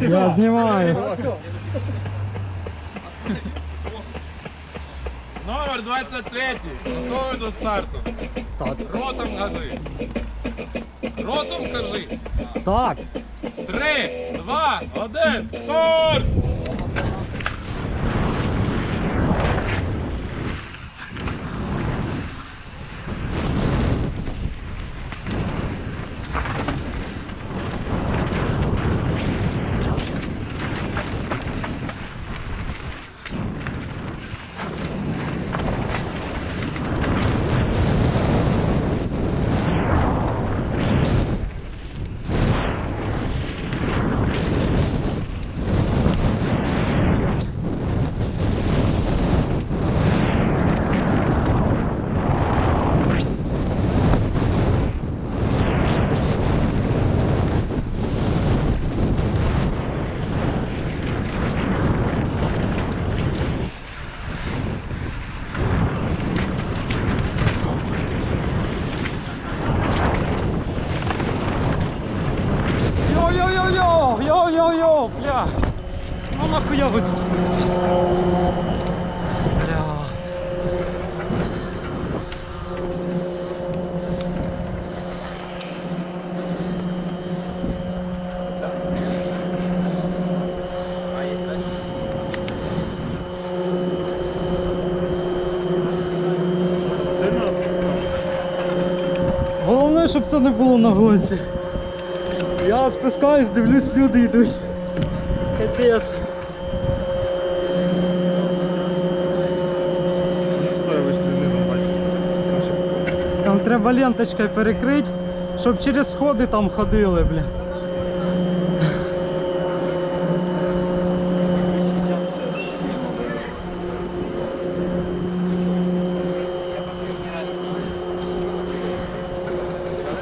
Я знімаю. Номер 23. Готовий до старту. Так. Ротом кажи. Ротом кажи. Так. Три, два, один. Старт! Йо-йо-йо! Бля! Ну нахуя ви тут? Бля. Головне, щоб це не було на гонці. Я спускаюсь, дивлюсь, люди йдуть. Капець. Там треба ленточкою перекрити, щоб через сходи там ходили, бля.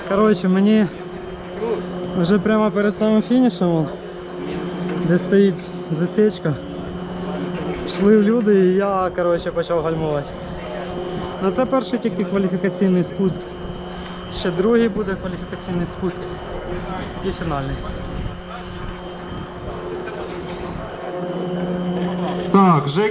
Коротше, мені вже прямо перед самим фінішем, он, Де стоїть засічка. Йшли люди і я коротше, почав гальмувати. Ну це перший тільки кваліфікаційний спуск. Ще другий буде кваліфікаційний спуск. І фінальний. Так,